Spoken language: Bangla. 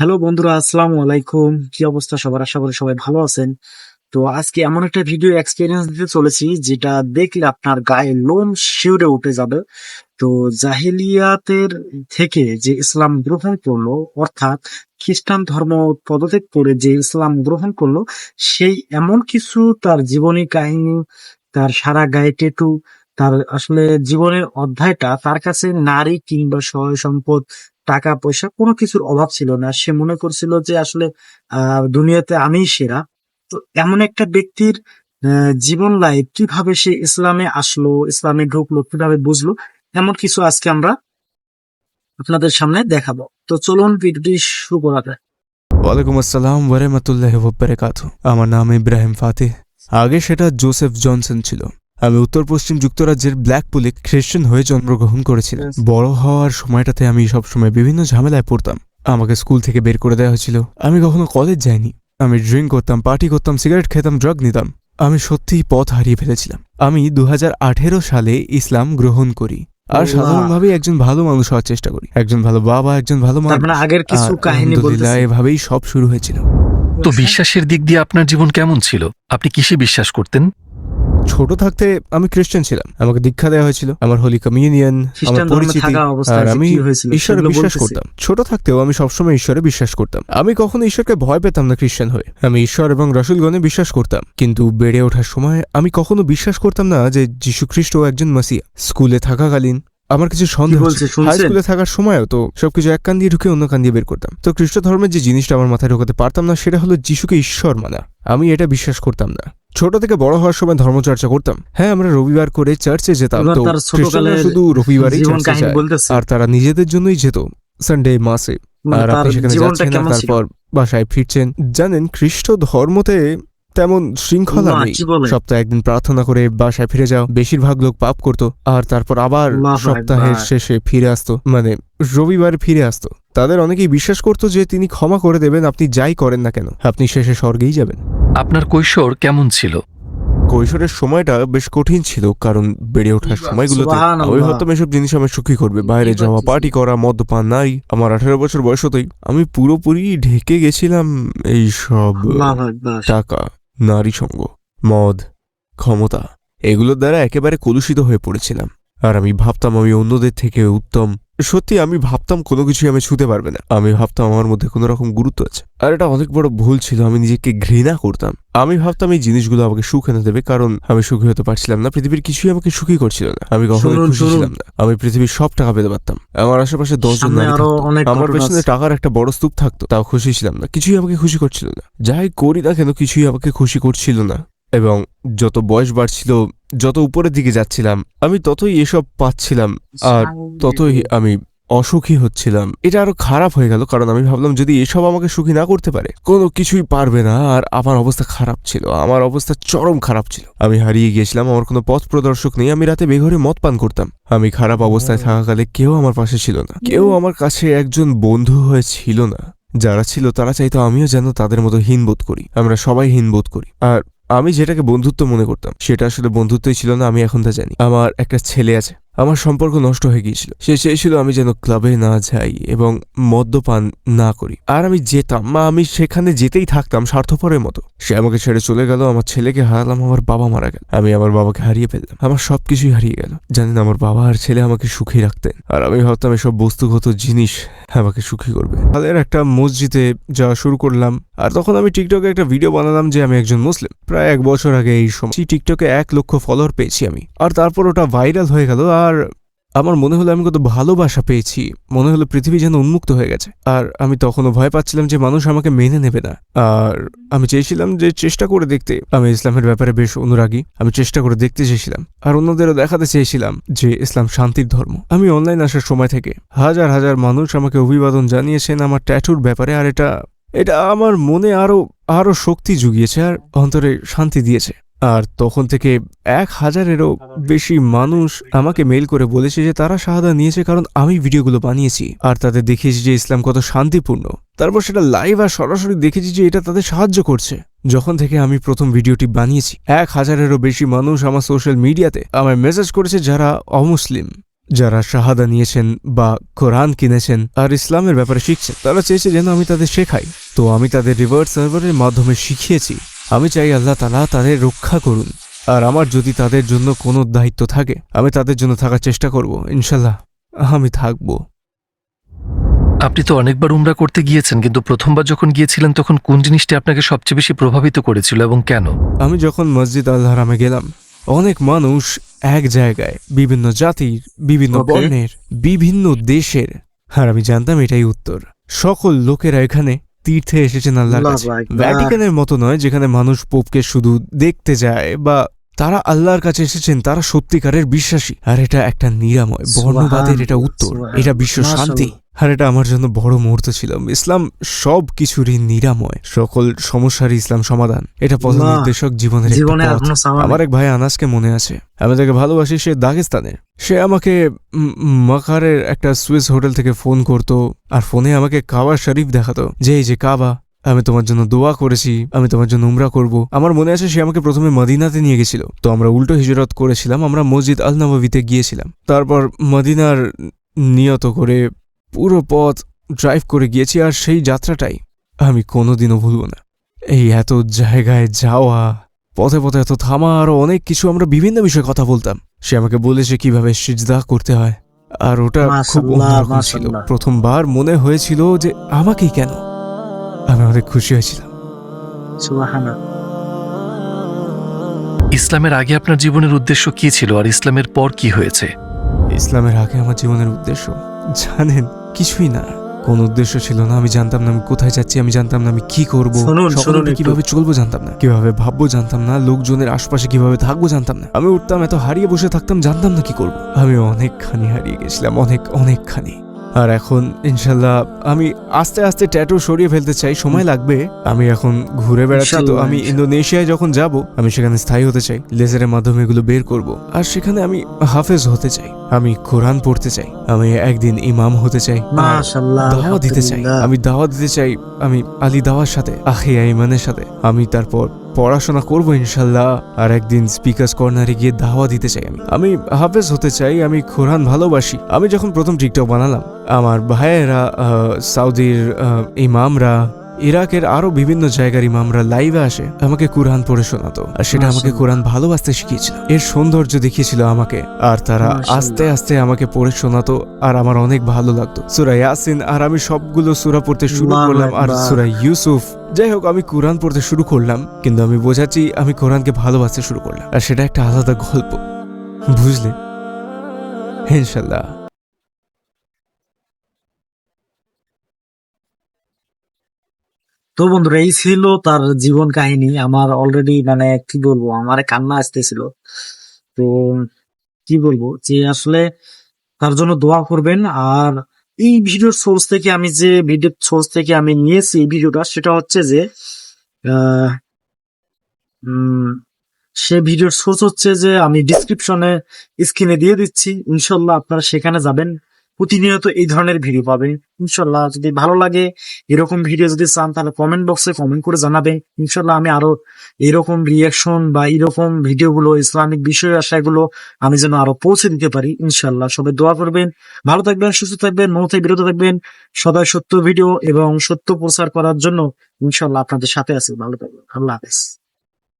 হ্যালো বন্ধুরা, আসসালামু আলাইকুম। কি অবস্থা সবার? আশা করি সবাই ভালো আছেন। তো আজকে এমন একটা ভিডিও এক্সপিরিয়েন্স দিতে চলেছি, যেটা দেখলে আপনার গায়ে লোম শিউরে উঠে যাবে। তো জাহিলিয়াতের থেকে যে ইসলাম গ্রহণ করল, অর্থাৎ খ্রিস্টান ধর্ম পদত্যাগ করে যে ইসলাম গ্রহণ করল, সেই এমন কিছু তার জীবনী কাহিনী, তার সারা গায়ে টেটু তার আসলে জীবনের অধ্যায়টা, তার কাছে নারী কিংবা সহায় সম্পদ টাকা পয়সা কোনো কিছুর অভাব ছিল না। সে মনে করছিল যে আসলে দুনিয়াতে আমিই সেরা। তো এমন একটা ব্যক্তির জীবন লাইফ কীভাবে সে ইসলামে আসলো, ইসলামে ঢুকলো, কীভাবে বুঝলো, এমন কিছু আজকে আমরা আপনাদের সামনে দেখাবো। তো চলুন ভিডিওটি শুরু করা যায় ওয়ালাইকুম আসসালাম ওয়ারহমতুল্লাহ আমার নাম ইব্রাহিম ফাতিহ। আগে সেটা জোসেফ জনসন ছিল। আমি উত্তর পশ্চিম যুক্তরাজ্যের ব্ল্যাকপুলে খ্রিস্টান হয়ে জন্মগ্রহণ করেছিলাম। বড় হওয়ার সময়টাতে আমি সবসময় বিভিন্ন ঝামেলায় পড়তাম। আমাকে স্কুল থেকে বের করে দেওয়া হয়েছিল। আমি কখনো কলেজ যাইনি। আমি ড্রিঙ্ক করতাম পার্টি করতাম সিগারেট খেতাম ড্রাগ নিতাম। আমি সত্যিই পথ হারিয়ে ফেলেছিলাম। আমি দু হাজার আঠেরো সালে ইসলাম গ্রহণ করি। আর। সাধারণভাবে একজন ভালো মানুষ হওয়ার চেষ্টা করি। একজন ভালো বাবা একজন ভালো মানুষ মানে আগের কিছু কাহিনী এভাবেই সব শুরু হয়েছিল। তো বিশ্বাসের দিক দিয়ে আপনার জীবন কেমন ছিল? আপনি কিসে বিশ্বাস করতেন? ছোট থাকতে আমি খ্রিস্টান ছিলাম। আমাকে দীক্ষা দেওয়া হয়েছিল। আমার হোলি কমিউনিয়ন আমার পরিচিতি আর আমি ঈশ্বরে বিশ্বাস করতাম। ছোট থাকতেও আমি সবসময় ঈশ্বরে বিশ্বাস করতাম। আমি কখনো ঈশ্বরকে ভয় পেতাম না খ্রিস্টান হয়ে। আমি ঈশ্বর এবং রসুলগণে বিশ্বাস করতাম। কিন্তু বেড়ে ওঠার সময় আমি কখনো বিশ্বাস করতাম না যে যীশু খ্রিস্ট একজন মাসিয়া। স্কুলে থাকাকালীন আমার কিছু সন্দেহ হাই স্কুলে থাকার সময়ও তো সবকিছু এক কান দিয়ে ঢুকে অন্য কান দিয়ে বের করতাম। তো খ্রিস্ট ধর্মের যে জিনিসটা আমার মাথায় ঢোকাতে পারতাম না সেটা হলো যিশুকে ঈশ্বর মানা। আমি এটা বিশ্বাস করতাম না। ছোট থেকে বড় হওয়ার সময় ধর্মচর্চা করতাম। হ্যাঁ আমরা রবিবার করে চার্চে যেতাম। তো খ্রিস্টানরা শুধু রবিবারই চার্চে যায়। আর তারা নিজেদের জন্যই যেত সানডে মাসে আর আপনি সেখানে যাচ্ছেন তারপর বাসায় ফিরছেন। জানেন খ্রিস্ট ধর্মতে তেমন শৃঙ্খলা নেই। সপ্তাহে একদিন প্রার্থনা করে বাসায় ফিরে যাও। বেশিরভাগ লোক পাপ করত। আর তারপর আবার সপ্তাহের শেষে ফিরে আসতো। মানে রবিবার ফিরে আসতো। তাদের অনেকেই বিশ্বাস করতো যে তিনি ক্ষমা করে দেবেন আপনি যাই করেন না কেন। আপনি শেষে স্বর্গেই যাবেন। আপনার কৈশোর কেমন ছিল? কৈশোরের সময়টা বেশ কঠিন ছিল কারণ বেড়ে ওঠার সময়গুলোতে। আমি ভাবতাম এসব জিনিস আমার সুখী করবে। বাইরে যাওয়া পার্টি করা মদ্যপান নাই। আমার আঠারো বছর বয়স হতেই আমি পুরোপুরি ঢেকে গেছিলাম এই সব টাকা নারী সঙ্গ মদ ক্ষমতা এগুলোর দ্বারা একেবারে কলুষিত হয়ে পড়েছিলাম। আর আমি ভাবতাম আমি অন্যদের থেকে উত্তম সত্যি আমি ভাবতাম কোনো কিছুই আমি ছুতে পারবে না। আমি ভাবতাম আমার মধ্যে কোনো রকম গুরুত্ব আছে। আর এটা অনেক বড় ভুল ছিল আমি নিজেকে ঘৃণা করতাম। আমি ভাবতাম এই জিনিসগুলো আমাকে সুখ এনে দেবে কারণ আমি সুখী হতে পারছিলাম না পৃথিবীর কিছুই আমাকে সুখী করছিল না। আমি কখনো খুশি। ছিলাম না। আমি পৃথিবীর সব টাকা পেতে পারতাম। আমার আশেপাশে দশজন নারী থাকতো। আমার পেছনে টাকার একটা বড় স্তূপ থাকতো তাও খুশি ছিলাম না। কিছুই আমাকে খুশি করছিল না। যাই করি না কেন কিছুই আমাকে খুশি করছিল না। এবং যত বয়স বাড়ছিল, যত উপরের দিকে যাচ্ছিলাম, আমি ততই এসব পাচ্ছিলাম আর ততই আমি অসুখী হচ্ছিলাম। এটা আরও খারাপ হয়ে গেল, কারণ আমি ভাবলাম যদি এসব আমাকে সুখী না করতে পারে, কোনো কিছুই পারবে না আর আমার অবস্থা খারাপ ছিল, আমার অবস্থা চরম খারাপ ছিল। আমি হারিয়ে গিয়েছিলাম, আমার কোনো পথ প্রদর্শক নেই, আমি রাতে বেঘরে মদ পান করতাম। আমি খারাপ অবস্থায় থাকাকালে কেউ আমার পাশে ছিল না, কেউ আমার কাছে একজন বন্ধু হয়ে ছিল না। যারা ছিল তারা চাইতো আমিও যেন তাদের মতো হীন বোধ করি, আমরা সবাই হীন বোধ করি। আর আমি যেটাকে বন্ধুত্ব মনে করতাম, সেটা আসলে বন্ধুত্বই ছিল না, আমি এখন তা জানি। আমার একটা ছেলে আছে। আমার সম্পর্ক নষ্ট হয়ে গিয়েছিল। সে চেয়েছিল আমি যেন ক্লাবে না যাই এবং মদ্যপান না করি। আর আমি যেতাম, মা, আমি সেখানে যেতেই থাকতাম স্বার্থপরের মতো। সে আমাকে ছেড়ে চলে গেল, আমার ছেলেকে হারালাম, আমার বাবা মারা গেল। আমি আমার বাবাকে হারিয়ে ফেললাম। আমার সব কিছুই হারিয়ে গেল। জানেন আমার বাবা আর ছেলে আমাকে সুখী রাখতেন। আর আমি ভাবতাম এসব বস্তুগত জিনিস আমাকে সুখী করবে। তাদের একটা মসজিদে যাওয়া শুরু করলাম, আর তখন আমি টিকটকে একটা ভিডিও বানালাম যে আমি একজন মুসলিম। প্রায় এক বছর আগে এই সময় টিকটকে এক লক্ষ ফলোয়ার পেয়েছি আমি। আর তারপর ওটা ভাইরাল হয়ে গেল, আর আমার মনে হলো আমি কত ভালোবাসা পেয়েছি। মনে হলো পৃথিবী যেন উন্মুক্ত হয়ে গেছে। আর আমি তখনও ভয় পাচ্ছিলাম যে মানুষ আমাকে মেনে নেবে না। আর আমি চেয়েছিলাম যে চেষ্টা করে দেখতে। আমি ইসলামের ব্যাপারে বেশ অনুরাগী। আমি চেষ্টা করে দেখতে চেয়েছিলাম। আর অন্যদেরও দেখাতে চেয়েছিলাম যে ইসলাম শান্তির ধর্ম। আমি অনলাইন আসার সময় থেকে হাজার হাজার মানুষ আমাকে অভিবাদন জানিয়েছেন আমার ট্যাটুর ব্যাপারে। আর এটা এটা আমার মনে আরও আরও শক্তি জুগিয়েছে আর অন্তরে শান্তি দিয়েছে। আর তখন থেকে এক হাজারেরও বেশি মানুষ আমাকে মেল করে বলেছে যে তারা শাহাদা নিয়েছে কারণ আমি ভিডিওগুলো বানিয়েছি। আর তাদের দেখিয়েছি যে ইসলাম কত শান্তিপূর্ণ। তারপর সেটা লাইভ আর সরাসরি দেখেছি যে এটা তাদের সাহায্য করছে। যখন থেকে আমি প্রথম ভিডিওটি বানিয়েছি, এক হাজারেরও বেশি মানুষ আমার সোশ্যাল মিডিয়াতে আমায় মেসেজ করেছে যারা অমুসলিম, যারা শাহাদা নিয়েছেন বা কোরআন কিনেছেন আর ইসলামের ব্যাপারে শিখছেন। তারা চেয়েছে যেন আমি তাদের শেখাই। তো আমি তাদের রিভার্স সার্ভারের মাধ্যমে শিখিয়েছি। আমি চাই আল্লাহ তালা তাদের রক্ষা করুন। আর আমার যদি তাদের জন্য কোনো দায়িত্ব থাকে আমি তাদের জন্য থাকার চেষ্টা করব ইনশাল্লাহ আমি থাকব। আপনি তো অনেকবার উমরা করতে গিয়েছেন কিন্তু প্রথমবার যখন গিয়েছিলেন তখন কোন জিনিসটি আপনাকে সবচেয়ে বেশি প্রভাবিত করেছিল এবং কেন? আমি যখন মসজিদ আল হারামে গেলাম অনেক মানুষ এক জায়গায় বিভিন্ন জাতির বিভিন্ন. বর্ণের বিভিন্ন দেশের। আর আমি জানতাম এটাই উত্তর। সকল লোকেরা এখানে তীর্থে এসেছেন আল্লাহর কাছে। ভ্যাটিকানের মতো নয় যেখানে মানুষ পোপকে শুধু দেখতে যায় বা তারা আল্লাহর কাছে এসেছেন তারা সত্যিকারের বিশ্বাসী। আর এটা একটা নিরাময় বর্ণবাদের এটা উত্তর এটা বিশ্ব শান্তি। আর এটা আমার জন্য বড় মুহূর্ত ছিল। ইসলাম সব কিছুরই নিরাময়। সকল সমস্যার ইসলাম সমাধান। এটা পথ। নির্দেশক জীবনের আমার এক ভাই আনাসকে মনে আছে আমি তাকে ভালোবাসি সে দাগেস্তানের। সে আমাকে মাকারের একটা সুইস হোটেল থেকে ফোন করতো আর ফোনে আমাকে কাবা শরীফ দেখাতো। যে এই যে কাবা আমি তোমার জন্য দোয়া করেছি আমি তোমার জন্য উমরা করব। আমার মনে আছে সে আমাকে প্রথমে মদিনাতে নিয়ে গেছিল। তো আমরা উল্টো হিজরত করেছিলাম আমরা মসজিদ আল নবাবিতে গিয়েছিলাম। তারপর মদিনার নিয়ত করে পুরো পথ ড্রাইভ করে গিয়েছি আর সেই যাত্রাটাই আমি কোনোদিনও ভুলব না। এই এত জায়গায় যাওয়া পথে পথে এত থামা আরও অনেক কিছু আমরা বিভিন্ন বিষয়ে কথা বলতাম। সে আমাকে বলেছে কীভাবে সিজদা করতে হয়। আর ওটা খুব অন্যরকম ছিল। প্রথমবার মনে হয়েছিল যে আমাকেই কেন? আমি অনেক খুশি হয়েছিলাম। ইসলামের আগে আপনার জীবনের উদ্দেশ্য কি ছিল আর ইসলামের পর কি হয়েছে? ইসলামের আগে আমার জীবনের উদ্দেশ্য জানেন কিছুই না। কোন উদ্দেশ্য ছিল না। আমি জানতাম না আমি কোথায় যাচ্ছি আমি জানতাম না আমি কি করব। কীভাবে চলবো জানতাম না। কীভাবে ভাববো জানতাম না। লোকজনের আশপাশে কীভাবে থাকব জানতাম না। আমি উঠতাম এত হারিয়ে বসে থাকতাম জানতাম না কি করব। আমি অনেকখানি হারিয়ে গেছিলাম অনেক অনেকখানি। আর এখন ইনশাল্লাহ আমি আস্তে আস্তে ট্যাটু সরিয়ে ফেলতে চাই সময় লাগবে। আমি এখন ঘুরে বেড়াচ্ছি তো আমি ইন্দোনেশিয়ায় যখন যাব আমি সেখানে স্থায়ী হতে চাই লেজারের মাধ্যমে এগুলো বের করব। আর সেখানে আমি হাফেজ হতে চাই আমি কোরআন পড়তে চাই আমি একদিন ইমাম হতে চাই দাওয়া দিতে চাই। আমি দাওয়া দিতে চাই আমি আলী দাওয়ার সাথে আখিয়া ইমানের সাথে। আমি তারপর পড়াশোনা করব ইনশাল্লাহ আর একদিন স্পিকার্স কর্নারে গিয়ে দাওয়া দিতে চাই আমি। আমি হাফেজ হতে চাই আমি কোরআন ভালোবাসি। আমি যখন প্রথম টিকটক বানালাম আমার ভাইয়েরা সৌদির ইমামরা ইরাকের আরও বিভিন্ন জায়গার ইমামরা লাইভে আসে। আমাকে কোরআন পড়ে শোনাতো। আর সেটা আমাকে। কোরআন ভালোবাসতে শিখিয়েছিল। এর সৌন্দর্য দেখিয়েছিল আমাকে। আর তারা আস্তে আস্তে আমাকে পড়ে শোনাতো আর আমার অনেক ভালো লাগতো। সুরা ইয়াসিন আর আমি সবগুলো সুরা পড়তে শুরু করলাম আর। সুরা ইউসুফ। যাই হোক আমি কোরআন পড়তে শুরু করলাম কিন্তু আমি বোঝাচ্ছি আমি কোরআনকে ভালোবাসতে শুরু করলাম। আর সেটা একটা আলাদা গল্প। বুঝলে? ইনশাল্লাহ তো বন্ধুরা, এই ছিল তার জীবন কাহিনী। আমার অলরেডি মানে কি বলব, আমার কান্না আসতেছিল। তো কি বলব, যে আসলে তার জন্য দোয়া করবেন। আর এই ভিডিওর সোর্স থেকে আমি যে ভিডিও সোর্স থেকে আমি নিয়েছি এই ভিডিওটা, সেটা হচ্ছে যে সে ভিডিওর সোর্স হচ্ছে যে আমি ডিসক্রিপশনে স্ক্রিনে দিয়ে দিচ্ছি। ইনশাল্লাহ আপনারা সেখানে যাবেন। প্রতিনিয়ত এই ধরনের ভিডিও পাবেন। ইনশাল্লাহ যদি ভালো লাগে এরকম ভিডিও যদি চান, তাহলে কমেন্ট বক্সে কমেন্ট করে জানাবেন। ইনশাল্লাহ আমি আরও এরকম রিয়াকশন বা এরকম ভিডিওগুলো ইসলামিক বিষয় আশাগুলো আমি যেন আরও পৌঁছে দিতে পারি ইনশাল্লাহ সবাই দোয়া করবেন, ভালো থাকবেন, সুস্থ থাকবেন মমতায় বিরত থাকবেন। সদাই সত্য ভিডিও এবং সত্য প্রচার করার জন্য ইনশাল্লাহ আপনাদের সাথে আছি। ভালো থাকবেন। আল্লাহ হাফেজ।